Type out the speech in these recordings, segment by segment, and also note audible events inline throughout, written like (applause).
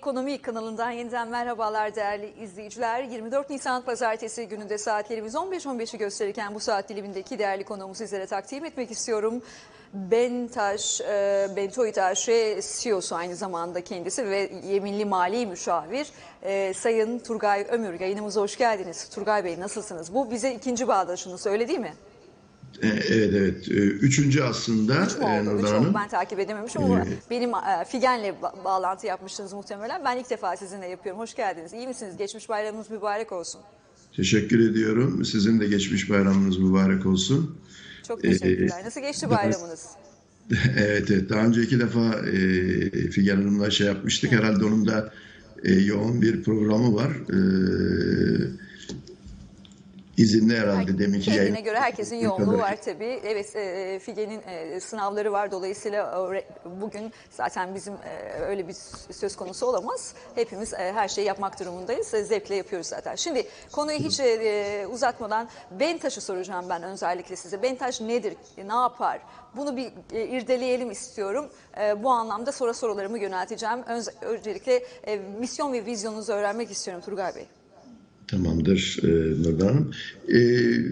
Ekonomi kanalından yeniden merhabalar değerli izleyiciler. 24 Nisan pazartesi gününde saatlerimiz 15-15'i gösterirken bu saat dilimindeki değerli konuğumu sizlere takdim etmek istiyorum. Bentaş, e, Bento İtaşe CEO'su aynı zamanda kendisi ve yeminli mali müşavir e, Sayın Turgay Ömür yayınımıza hoş geldiniz. Turgay Bey nasılsınız? Bu bize ikinci bağdaşınız öyle değil mi? E, Evet evet. E, Üçüncü aslında Üç mü oldu? Üç oldu. Ben takip edememişim ama Evet. benim e, Figen'le ba- bağlantı yapmıştınız muhtemelen. Ben ilk defa sizinle yapıyorum. Hoş geldiniz. İyi misiniz? Geçmiş bayramınız mübarek olsun. Teşekkür ediyorum. Sizin de geçmiş bayramınız mübarek olsun. Çok Ee, teşekkürler. Nasıl geçti bayramınız? (laughs) evet evet. Daha önce iki defa e, Figen Hanım'la şey yapmıştık. Herhalde onun da e, yoğun bir programı var. E, izinli herhalde deminki Kendine yayın. göre herkesin yoğunluğu var tabii. Evet e, Figen'in e, sınavları var. Dolayısıyla öğre- bugün zaten bizim e, öyle bir söz konusu olamaz. Hepimiz e, her şeyi yapmak durumundayız. E, Zevkle yapıyoruz zaten. Şimdi konuyu hiç e, uzatmadan Bentaş'ı soracağım ben özellikle size. Bentaş nedir? E, Ne yapar? Bunu bir e, irdeleyelim istiyorum. E, Bu anlamda sonra sorularımı yönelteceğim. Önce- Öncelikle e, misyon ve vizyonunuzu öğrenmek istiyorum Turgay Bey. Tamamdır e, Nurdan Hanım. E,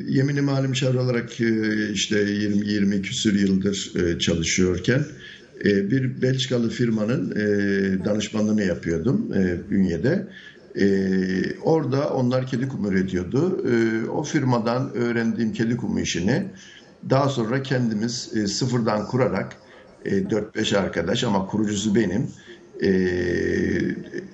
yeminli mali müşavir olarak e, işte 20-20 küsür yıldır e, çalışıyorken e, bir Belçikalı firmanın e, danışmanlığını yapıyordum e, Ünye'de. E, orada onlar kedi kumu üretiyordu. E, o firmadan öğrendiğim kedi kumu işini daha sonra kendimiz e, sıfırdan kurarak e, 4-5 arkadaş ama kurucusu benim. E,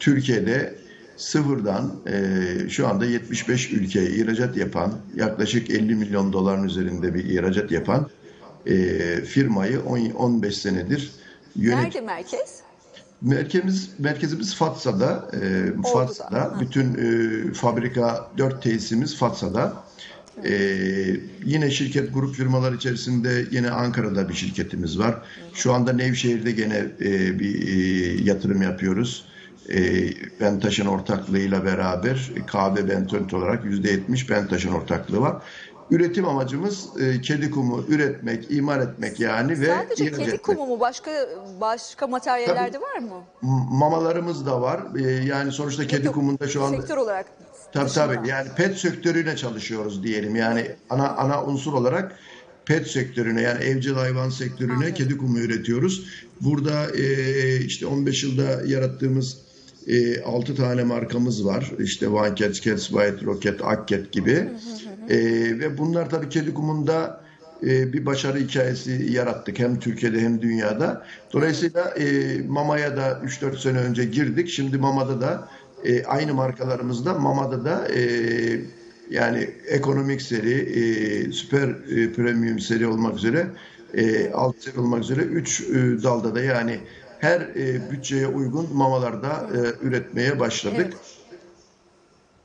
Türkiye'de sıfırdan e, şu anda 75 ülkeye ihracat yapan yaklaşık 50 milyon doların üzerinde bir ihracat yapan e, firmayı 10, 15 senedir yönet. Nerede merkez? Merkezimiz, merkezimiz Fatsa'da. E, Fatsa'da. Hı. Bütün e, fabrika, dört tesisimiz Fatsa'da. E, yine şirket grup firmalar içerisinde yine Ankara'da bir şirketimiz var. Şu anda Nevşehir'de gene e, bir e, yatırım yapıyoruz. E, Bentaş'ın ortaklığıyla beraber KB Bentönt olarak %70 Bentaş'ın ortaklığı var. Üretim amacımız e, kedi kumu üretmek, imal etmek yani ve Sadece kedi etmek. kumu mu? Başka başka materyaller de var mı? mamalarımız da var. Ee, yani sonuçta kedi Yok, kumunda şu anda Sektör olarak. tabii tabii yani pet sektörüne çalışıyoruz diyelim. Yani ana ana unsur olarak pet sektörüne yani evcil hayvan sektörüne Anladım. kedi kumu üretiyoruz. Burada e, işte 15 yılda yarattığımız e, 6 tane markamız var. İşte One Cat, Bite, Rocket, Akket gibi. E, ve bunlar tabii kedi kumunda e, bir başarı hikayesi yarattık hem Türkiye'de hem dünyada. Dolayısıyla e, Mama'ya da 3-4 sene önce girdik. Şimdi Mama'da da e, aynı markalarımızda Mama'da da e, yani ekonomik seri, e, süper e, premium seri olmak üzere e, alt seri olmak üzere 3 dalda da yani her e, bütçeye uygun mamalarda e, üretmeye başladık. Evet.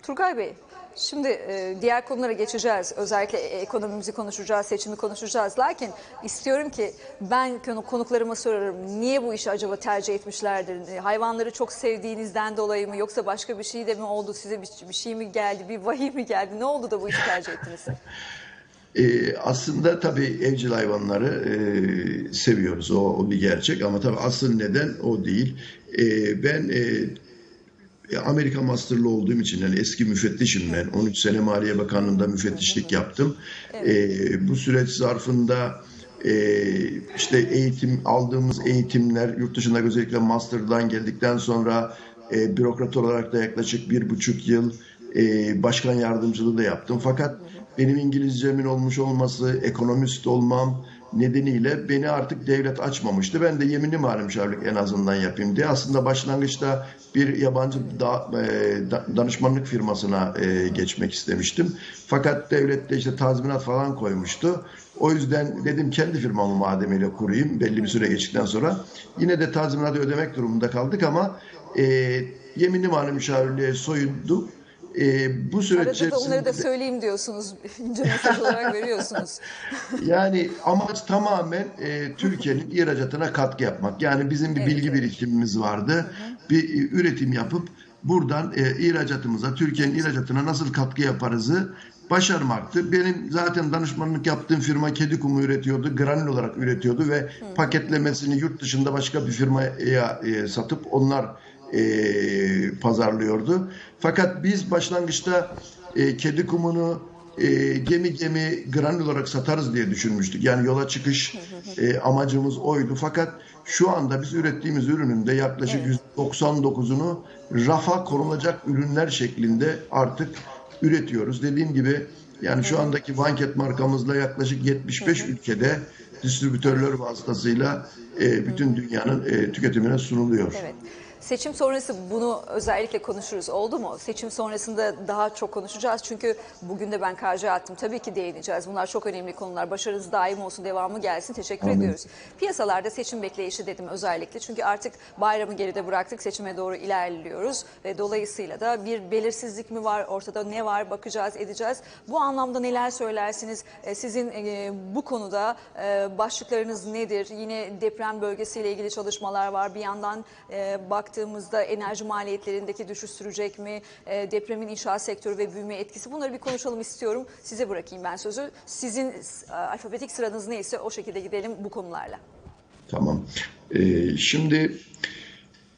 Turgay Bey, şimdi e, diğer konulara geçeceğiz. Özellikle ekonomimizi konuşacağız, seçimi konuşacağız. Lakin istiyorum ki ben konu- konuklarıma sorarım. Niye bu işi acaba tercih etmişlerdir? E, Hayvanları çok sevdiğinizden dolayı mı yoksa başka bir şey de mi oldu? Size bir, bir şey mi geldi, bir vahiy mi geldi? Ne oldu da bu işi tercih ettiniz? (laughs) Ee, aslında tabii evcil hayvanları e, seviyoruz. O, o bir gerçek ama tabii asıl neden o değil. Ee, ben e, Amerika masterlı olduğum için yani eski müfettişim ben. 13 sene Maliye Bakanlığı'nda müfettişlik yaptım. Ee, bu süreç zarfında e, işte eğitim aldığımız eğitimler yurt dışında özellikle master'dan geldikten sonra e, bürokrat olarak da yaklaşık bir buçuk yıl e, başkan yardımcılığı da yaptım. Fakat benim İngilizcemin olmuş olması, ekonomist olmam nedeniyle beni artık devlet açmamıştı. Ben de yeminli mali müşavirlik en azından yapayım diye. Aslında başlangıçta bir yabancı da, e, da- danışmanlık firmasına e, geçmek istemiştim. Fakat devlet de işte tazminat falan koymuştu. O yüzden dedim kendi firmamı mademiyle kurayım belli bir süre geçtikten sonra. Yine de tazminatı ödemek durumunda kaldık ama e, yeminli mali müşavirliğe soyunduk. E, bu süreç Arada da onları da içerisinde- söyleyeyim diyorsunuz. (laughs) İnce mesaj olarak (laughs) veriyorsunuz. Yani amaç tamamen e, Türkiye'nin ihracatına katkı yapmak. Yani bizim bir Evet, bilgi evet. birikimimiz vardı. Bir e, üretim yapıp buradan e, ihracatımıza, Türkiye'nin ihracatına nasıl katkı yaparızı başarmaktı. Benim zaten danışmanlık yaptığım firma kedi kumu üretiyordu, granül olarak üretiyordu ve paketlemesini yurt dışında başka bir firmaya e, satıp onlar e, pazarlıyordu. Fakat biz başlangıçta e, kedi kumunu e, gemi gemi granül olarak satarız diye düşünmüştük. Yani yola çıkış e, amacımız oydu. Fakat şu anda biz ürettiğimiz ürünün de yaklaşık Evet. %99'unu rafa konulacak ürünler şeklinde artık üretiyoruz. Dediğim gibi yani şu andaki Vanket markamızla yaklaşık 75 ülkede distribütörler vasıtasıyla e, bütün dünyanın e, tüketimine sunuluyor. Evet. Seçim sonrası bunu özellikle konuşuruz. Oldu mu? Seçim sonrasında daha çok konuşacağız. Çünkü bugün de ben karşı attım. Tabii ki değineceğiz. Bunlar çok önemli konular. Başarınız daim olsun, devamı gelsin. Teşekkür Amin. ediyoruz. Piyasalarda seçim bekleyişi dedim özellikle. Çünkü artık bayramı geride bıraktık. Seçime doğru ilerliyoruz. Ve dolayısıyla da bir belirsizlik mi var? Ortada ne var? Bakacağız, edeceğiz. Bu anlamda neler söylersiniz? E, Sizin e, bu konuda e, başlıklarınız nedir? Yine deprem bölgesiyle ilgili çalışmalar var. Bir yandan e, baktığımızda enerji maliyetlerindeki düşüş sürecek mi? E, depremin inşaat sektörü ve büyüme etkisi. Bunları bir konuşalım istiyorum. Size bırakayım ben sözü. Sizin e, alfabetik sıranız neyse o şekilde gidelim bu konularla. Tamam. Ee, şimdi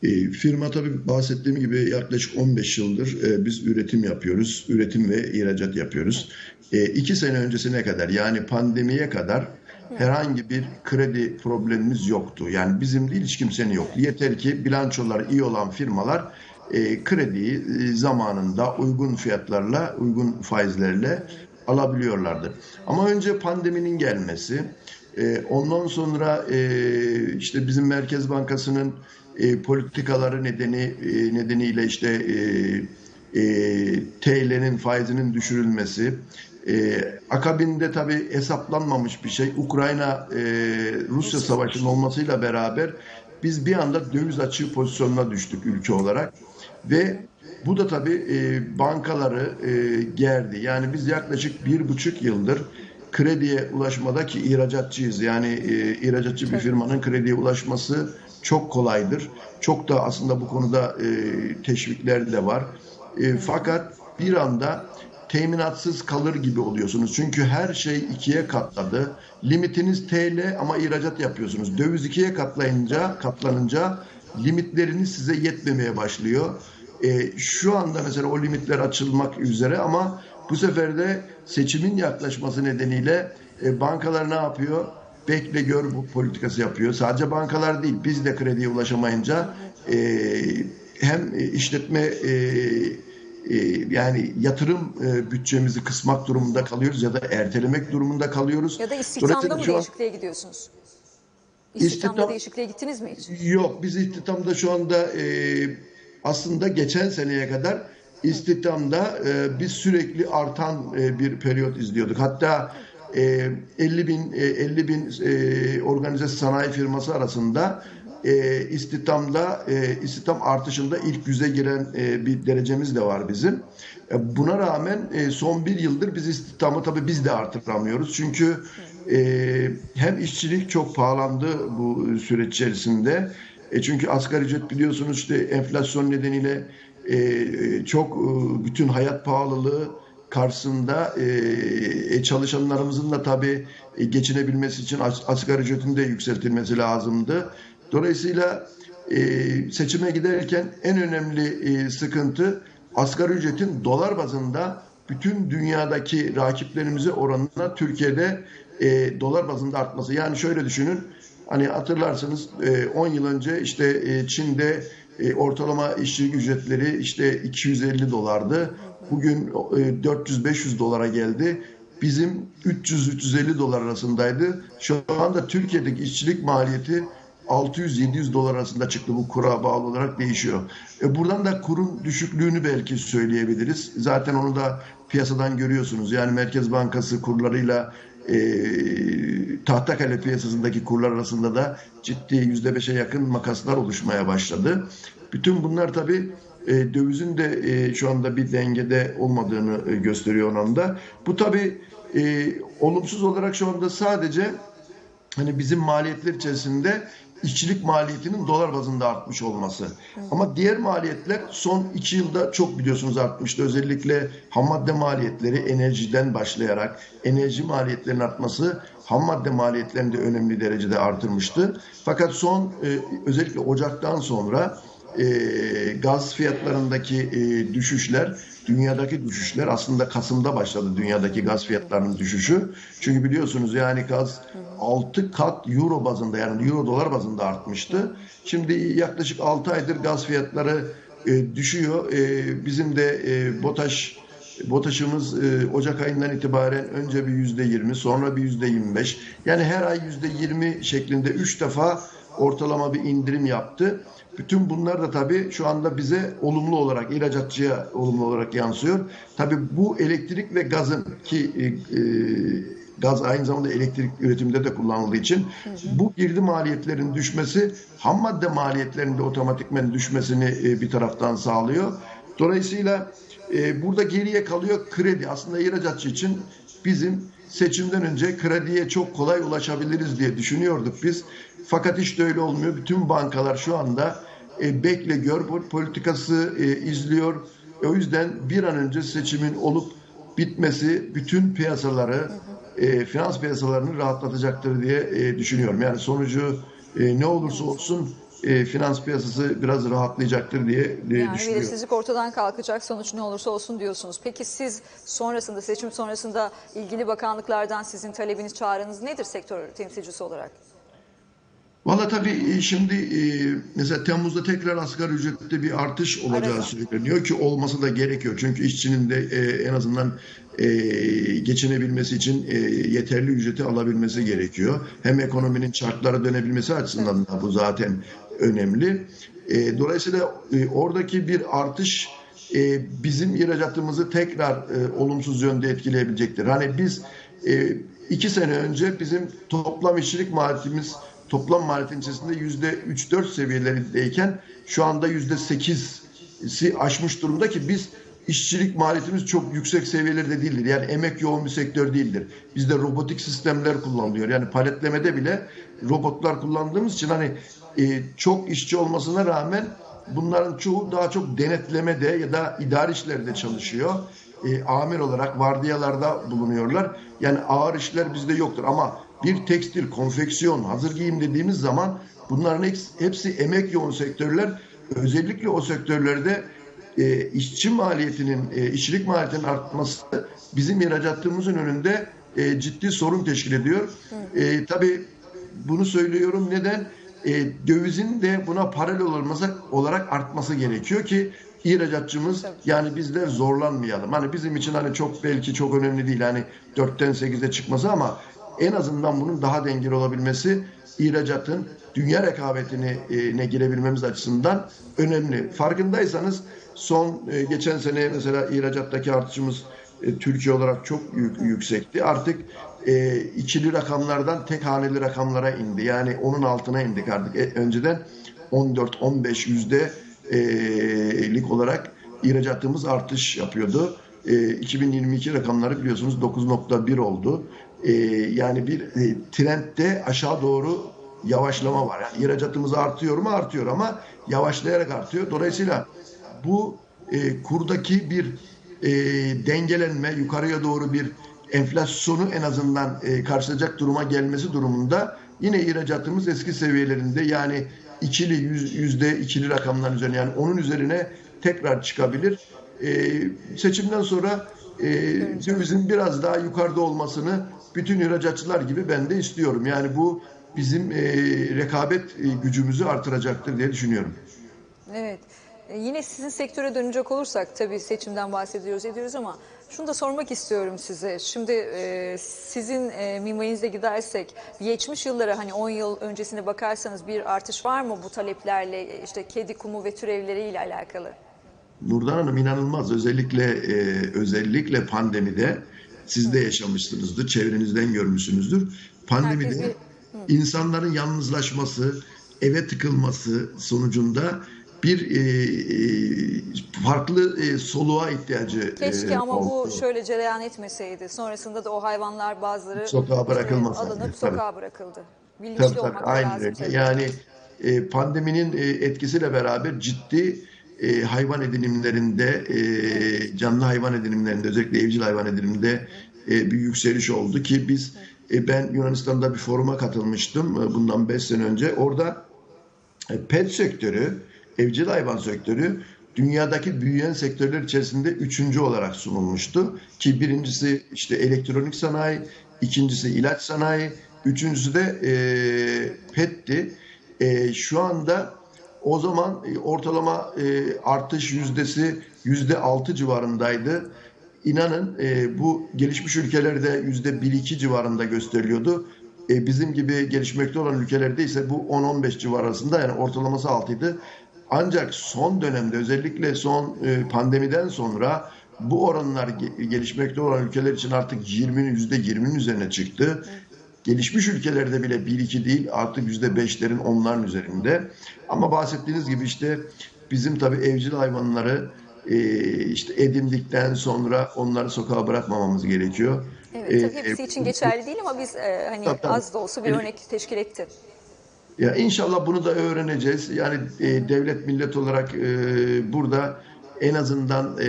e, firma tabii bahsettiğim gibi yaklaşık 15 yıldır e, biz üretim yapıyoruz. Üretim ve ihracat yapıyoruz. E, iki sene öncesine kadar yani pandemiye kadar herhangi bir kredi problemimiz yoktu. Yani bizim değil hiç kimsenin yoktu. Yeter ki bilançoları iyi olan firmalar e, krediyi e, zamanında uygun fiyatlarla, uygun faizlerle alabiliyorlardı. Ama önce pandeminin gelmesi, e, ondan sonra e, işte bizim Merkez Bankası'nın e, politikaları nedeni e, nedeniyle işte e, e, TL'nin faizinin düşürülmesi, e, akabinde tabii hesaplanmamış bir şey Ukrayna e, Rusya savaşının olmasıyla beraber biz bir anda döviz açığı pozisyonuna düştük ülke olarak ve bu da tabii e, bankaları e, gerdi. Yani biz yaklaşık bir buçuk yıldır krediye ulaşmadaki ihracatçıyız. Yani e, ihracatçı bir firmanın krediye ulaşması çok kolaydır. Çok da aslında bu konuda e, teşvikler de var. E, fakat bir anda teminatsız kalır gibi oluyorsunuz. Çünkü her şey ikiye katladı. Limitiniz TL ama ihracat yapıyorsunuz. Döviz ikiye katlayınca, katlanınca limitleriniz size yetmemeye başlıyor. E, şu anda mesela o limitler açılmak üzere ama bu sefer de seçimin yaklaşması nedeniyle e, bankalar ne yapıyor? Bekle gör bu politikası yapıyor. Sadece bankalar değil, biz de krediye ulaşamayınca e, hem işletme e, yani yatırım e, bütçemizi kısmak durumunda kalıyoruz ya da ertelemek durumunda kalıyoruz. Ya da istihdamda Dolayısıyla mı an- değişikliğe gidiyorsunuz? İstihdamda İstihdam- değişikliğe gittiniz mi hiç? Yok biz istihdamda şu anda e, aslında geçen seneye kadar istihdamda e, biz sürekli artan e, bir periyot izliyorduk. Hatta e, 50 bin e, 50 bin e, organize sanayi firması arasında e, istihdamda e, istihdam artışında ilk yüze giren e, bir derecemiz de var bizim. E, buna rağmen e, son bir yıldır biz istihdamı tabii biz de artıramıyoruz. Çünkü e, hem işçilik çok pahalandı bu süreç içerisinde. E, çünkü asgari ücret biliyorsunuz işte enflasyon nedeniyle e, çok e, bütün hayat pahalılığı karşısında e, e, çalışanlarımızın da tabii e, geçinebilmesi için as- asgari ücretin de yükseltilmesi lazımdı. Dolayısıyla e, seçime giderken en önemli e, sıkıntı asgari ücretin dolar bazında bütün dünyadaki rakiplerimize oranına Türkiye'de e, dolar bazında artması. Yani şöyle düşünün. Hani hatırlarsınız e, 10 yıl önce işte e, Çin'de e, ortalama işçi ücretleri işte 250 dolardı. Bugün e, 400-500 dolara geldi. Bizim 300-350 dolar arasındaydı. Şu anda Türkiye'deki işçilik maliyeti 600-700 dolar arasında çıktı bu kura bağlı olarak değişiyor. E buradan da kurun düşüklüğünü belki söyleyebiliriz. Zaten onu da piyasadan görüyorsunuz. Yani Merkez Bankası kurlarıyla e, Tahtakale piyasasındaki kurlar arasında da ciddi %5'e yakın makaslar oluşmaya başladı. Bütün bunlar tabii e, dövizin de e, şu anda bir dengede olmadığını e, gösteriyor anlamda. Bu tabii e, olumsuz olarak şu anda sadece hani bizim maliyetler içerisinde işçilik maliyetinin dolar bazında artmış olması. Ama diğer maliyetler son iki yılda çok biliyorsunuz artmıştı. Özellikle ham madde maliyetleri enerjiden başlayarak enerji maliyetlerinin artması ham madde maliyetlerini de önemli derecede artırmıştı. Fakat son e, özellikle Ocak'tan sonra e, gaz fiyatlarındaki e, düşüşler, dünyadaki düşüşler aslında Kasım'da başladı dünyadaki gaz fiyatlarının düşüşü. Çünkü biliyorsunuz yani gaz 6 kat euro bazında yani euro dolar bazında artmıştı. Şimdi yaklaşık 6 aydır gaz fiyatları e, düşüyor. E, bizim de e, BOTAŞ BOTAŞ'ımız e, Ocak ayından itibaren önce bir yüzde yirmi, sonra bir yüzde yirmi beş. Yani her ay yüzde yirmi şeklinde üç defa ortalama bir indirim yaptı. Bütün bunlar da tabii şu anda bize olumlu olarak, ihracatçıya olumlu olarak yansıyor. Tabii bu elektrik ve gazın ki e, e, gaz aynı zamanda elektrik üretiminde de kullanıldığı için bu girdi maliyetlerin düşmesi ham madde maliyetlerinde otomatikmen düşmesini e, bir taraftan sağlıyor. Dolayısıyla e, burada geriye kalıyor kredi. Aslında ihracatçı için bizim seçimden önce krediye çok kolay ulaşabiliriz diye düşünüyorduk biz. Fakat hiç de öyle olmuyor. Bütün bankalar şu anda e, bekle gör politikası e, izliyor. E, o yüzden bir an önce seçimin olup bitmesi bütün piyasaları, e, finans piyasalarını rahatlatacaktır diye e, düşünüyorum. Yani sonucu e, ne olursa olsun e, finans piyasası biraz rahatlayacaktır diye e, Yani düşünüyorum. belirsizlik ortadan kalkacak sonuç ne olursa olsun diyorsunuz. Peki siz sonrasında seçim sonrasında ilgili bakanlıklardan sizin talebiniz çağrınız nedir sektör temsilcisi olarak? Valla tabii e, şimdi e, mesela Temmuz'da tekrar asgari ücrette bir artış olacağı Arada. söyleniyor ki olması da gerekiyor. Çünkü işçinin de e, en azından e, geçinebilmesi için e, yeterli ücreti alabilmesi gerekiyor. Hem ekonominin çarklara dönebilmesi açısından da bu zaten önemli. E, dolayısıyla e, oradaki bir artış e, bizim ihracatımızı tekrar e, olumsuz yönde etkileyebilecektir. Hani biz e, iki sene önce bizim toplam işçilik maliyetimiz toplam maliyetin içerisinde yüzde 3-4 seviyelerindeyken şu anda yüzde 8'si aşmış durumda ki biz işçilik maliyetimiz çok yüksek seviyelerde değildir. Yani emek yoğun bir sektör değildir. Bizde robotik sistemler kullanılıyor. Yani paletlemede bile robotlar kullandığımız için hani e, çok işçi olmasına rağmen bunların çoğu daha çok denetlemede ya da idari işlerde çalışıyor. E, amir olarak vardiyalarda bulunuyorlar. Yani ağır işler bizde yoktur ama bir tekstil, konfeksiyon, hazır giyim dediğimiz zaman bunların hepsi, emek yoğun sektörler. Özellikle o sektörlerde e, işçi maliyetinin, e, işçilik maliyetinin artması bizim ihracatımızın önünde e, ciddi sorun teşkil ediyor. E, tabii bunu söylüyorum neden? E, dövizin de buna paralel olması, olarak artması gerekiyor ki ihracatçımız yani bizler zorlanmayalım. Hani bizim için hani çok belki çok önemli değil hani 4'ten 8'e çıkması ama en azından bunun daha dengeli olabilmesi ihracatın dünya rekabetine e, girebilmemiz açısından önemli. Farkındaysanız son e, geçen sene mesela ihracattaki artışımız e, Türkiye olarak çok yük- yüksekti. Artık e, ikili rakamlardan tek haneli rakamlara indi. Yani onun altına indik artık. E, önceden 14-15 yüzde lik olarak ihracatımız artış yapıyordu. E, 2022 rakamları biliyorsunuz 9.1 oldu. E, yani bir e, trendde aşağı doğru yavaşlama var. Yani ihracatımız artıyor mu? Artıyor ama yavaşlayarak artıyor. Dolayısıyla bu e, kurdaki bir e, dengelenme, yukarıya doğru bir enflasyonu en azından e, karşılayacak duruma gelmesi durumunda yine ihracatımız eski seviyelerinde yani ikili yüz, yüzde ikili rakamların üzerine yani onun üzerine tekrar çıkabilir. E, seçimden sonra e, dövizin biraz daha yukarıda olmasını bütün ihracatçılar gibi ben de istiyorum. Yani bu bizim e, rekabet e, gücümüzü artıracaktır diye düşünüyorum. Evet. E, Yine sizin sektöre dönecek olursak tabii seçimden bahsediyoruz ediyoruz ama şunu da sormak istiyorum size. Şimdi e, sizin e, minvalinize gidersek geçmiş yıllara hani 10 yıl öncesine bakarsanız bir artış var mı bu taleplerle e, işte kedi kumu ve türevleriyle alakalı? Nurdan Hanım inanılmaz. Özellikle e, özellikle pandemide siz de yaşamışsınızdır, çevrenizden görmüşsünüzdür. Pandemide Herkes insanların yalnızlaşması, eve tıkılması sonucunda bir e, e, farklı e, soluğa ihtiyacı Keşke e, ama bu oldu. şöyle cereyan etmeseydi. Sonrasında da o hayvanlar bazıları Sokağa bırakılmasaydı, alınıp tabii. sokağa bırakıldı. Bilinçli Tabii, tabii, olmak aynen lazım. öyle. Yani e, pandeminin e, etkisiyle beraber ciddi e, hayvan edinimlerinde, e, canlı hayvan edinimlerinde, özellikle evcil hayvan ediniminde e, bir yükseliş oldu ki biz e, ben Yunanistan'da bir foruma katılmıştım e, bundan 5 sene önce. Orada e, pet sektörü evcil hayvan sektörü dünyadaki büyüyen sektörler içerisinde üçüncü olarak sunulmuştu. Ki birincisi işte elektronik sanayi, ikincisi ilaç sanayi, üçüncüsü de e, PET'ti. E, şu anda o zaman e, ortalama e, artış yüzdesi yüzde altı civarındaydı. İnanın e, bu gelişmiş ülkelerde yüzde bir iki civarında gösteriliyordu. Bizim gibi gelişmekte olan ülkelerde ise bu 10-15 civar arasında yani ortalaması altıydı. Ancak son dönemde özellikle son pandemiden sonra bu oranlar ge- gelişmekte olan ülkeler için artık 20'nin %20'nin üzerine çıktı. Gelişmiş ülkelerde bile 1-2 değil artık %5'lerin onların üzerinde. Ama bahsettiğiniz gibi işte bizim tabii evcil hayvanları e, işte edindikten sonra onları sokağa bırakmamamız gerekiyor. Evet, E, tabii hepsi e, için geçerli değil ama biz e, hani Tabii, az da olsa bir Evet. örnek teşkil etti. Ya inşallah bunu da öğreneceğiz. Yani e, devlet millet olarak e, burada en azından e,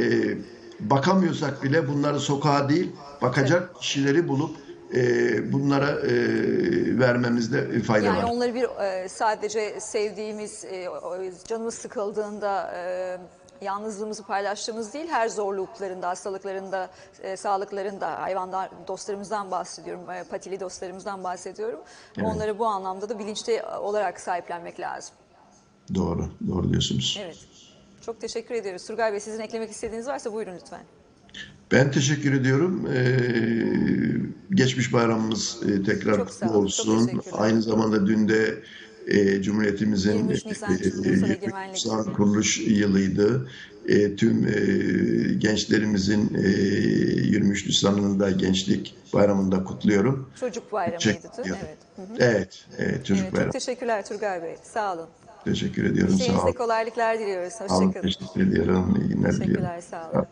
bakamıyorsak bile bunları sokağa değil bakacak kişileri bulup e, bunlara e, vermemizde fayda Yani var. onları bir e, sadece sevdiğimiz, e, canımız sıkıldığında e, yalnızlığımızı paylaştığımız değil, her zorluklarında, hastalıklarında, e, sağlıklarında hayvanlar dostlarımızdan bahsediyorum, e, patili dostlarımızdan bahsediyorum. Evet. Onları bu anlamda da bilinçli olarak sahiplenmek lazım. Doğru, doğru diyorsunuz. Evet. Çok teşekkür ediyoruz. Turgay Bey sizin eklemek istediğiniz varsa buyurun lütfen. Ben teşekkür ediyorum. Ee, geçmiş bayramımız e, tekrar sağ kutlu olun, olsun. Aynı zamanda dün de e, Cumhuriyetimizin 23 Nisan e, Ulusal 23 Egemenlik. Nisan kuruluş yılıydı. E, tüm e, gençlerimizin e, 23 Nisan'ını da gençlik bayramında kutluyorum. Çocuk bayramıydı ediyorum. Evet. Hı hı. Evet, evet çocuk Evet, bayramı. çok teşekkürler Turgay Bey. Sağ olun. Teşekkür ediyorum. Sağ olun. kolaylıklar diliyoruz. Sağ olun. Hoşçakalın. Teşekkür ediyorum. İyi günler diliyorum. Teşekkürler, sağ olun.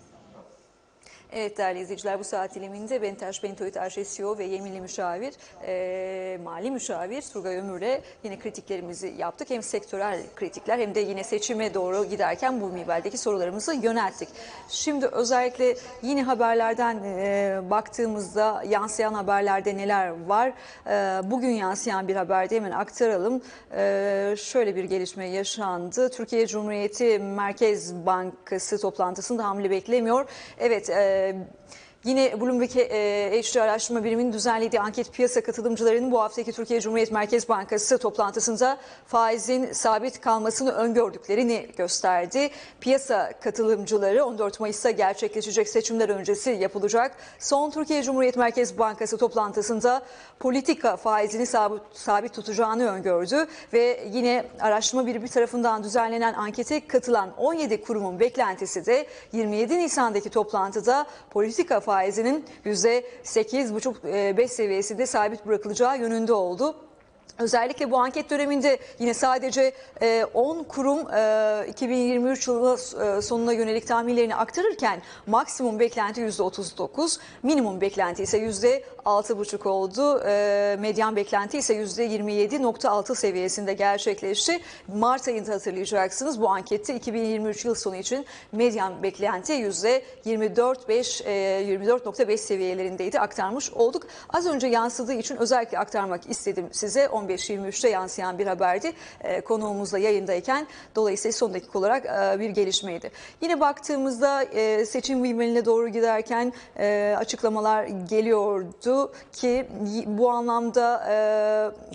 Evet değerli izleyiciler bu saat diliminde Bentaş Bentoyut Arşe ve yeminli müşavir, e, mali müşavir Turgay Ömür'le yine kritiklerimizi yaptık. Hem sektörel kritikler hem de yine seçime doğru giderken bu minvaldeki sorularımızı yönelttik. Şimdi özellikle yine haberlerden e, baktığımızda yansıyan haberlerde neler var? E, bugün yansıyan bir haberde hemen aktaralım. E, şöyle bir gelişme yaşandı. Türkiye Cumhuriyeti Merkez Bankası toplantısında hamle beklemiyor. Evet, e, Euh, Yine Bloomberg e, HD Araştırma Biriminin düzenlediği anket piyasa katılımcılarının bu haftaki Türkiye Cumhuriyet Merkez Bankası toplantısında faizin sabit kalmasını öngördüklerini gösterdi. Piyasa katılımcıları 14 Mayıs'ta gerçekleşecek seçimler öncesi yapılacak. Son Türkiye Cumhuriyet Merkez Bankası toplantısında politika faizini sabit, sabit tutacağını öngördü ve yine araştırma birimi tarafından düzenlenen ankete katılan 17 kurumun beklentisi de 27 Nisan'daki toplantıda politika faizinin %8,5-5 seviyesinde sabit bırakılacağı yönünde oldu. Özellikle bu anket döneminde yine sadece e, 10 kurum e, 2023 yılı e, sonuna yönelik tahminlerini aktarırken maksimum beklenti %39, minimum beklenti ise %6,5 oldu. E, medyan beklenti ise %27,6 seviyesinde gerçekleşti. Mart ayında hatırlayacaksınız bu ankette 2023 yıl sonu için medyan beklenti %24,5 e, 24,5 seviyelerindeydi aktarmış olduk. Az önce yansıdığı için özellikle aktarmak istedim size. 15-23'te yansıyan bir haberdi. E, konuğumuzla yayındayken dolayısıyla son dakika olarak e, bir gelişmeydi. Yine baktığımızda e, seçim vimmeline doğru giderken e, açıklamalar geliyordu ki bu anlamda e,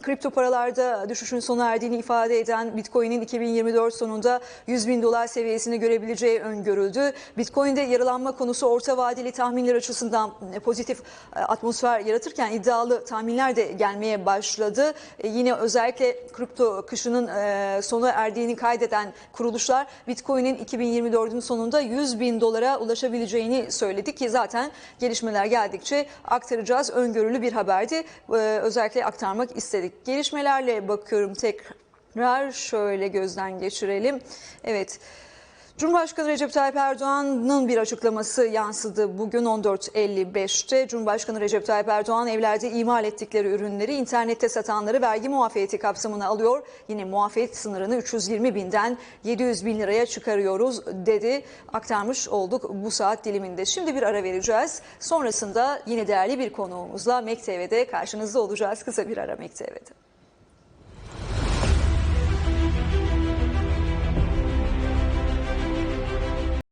kripto paralarda düşüşün sona erdiğini ifade eden Bitcoin'in 2024 sonunda 100 bin dolar seviyesini görebileceği öngörüldü. Bitcoin'de yaralanma konusu orta vadeli tahminler açısından e, pozitif e, atmosfer yaratırken iddialı tahminler de gelmeye başladı. E, yine özellikle kripto kışının e, sona erdiğini kaydeden kuruluşlar Bitcoin'in 2024'ün sonunda 100 bin dolara ulaşabileceğini söyledi ki zaten gelişmeler geldikçe aktaracağız. Öngörülü bir haberdi. E, özellikle aktarmak istedik. Gelişmelerle bakıyorum tekrar şöyle gözden geçirelim. Evet. Cumhurbaşkanı Recep Tayyip Erdoğan'ın bir açıklaması yansıdı bugün 14.55'te. Cumhurbaşkanı Recep Tayyip Erdoğan evlerde imal ettikleri ürünleri internette satanları vergi muafiyeti kapsamına alıyor. Yine muafiyet sınırını 320 binden 700 bin liraya çıkarıyoruz dedi. Aktarmış olduk bu saat diliminde. Şimdi bir ara vereceğiz. Sonrasında yine değerli bir konuğumuzla MekTV'de karşınızda olacağız. Kısa bir ara MekTV'de.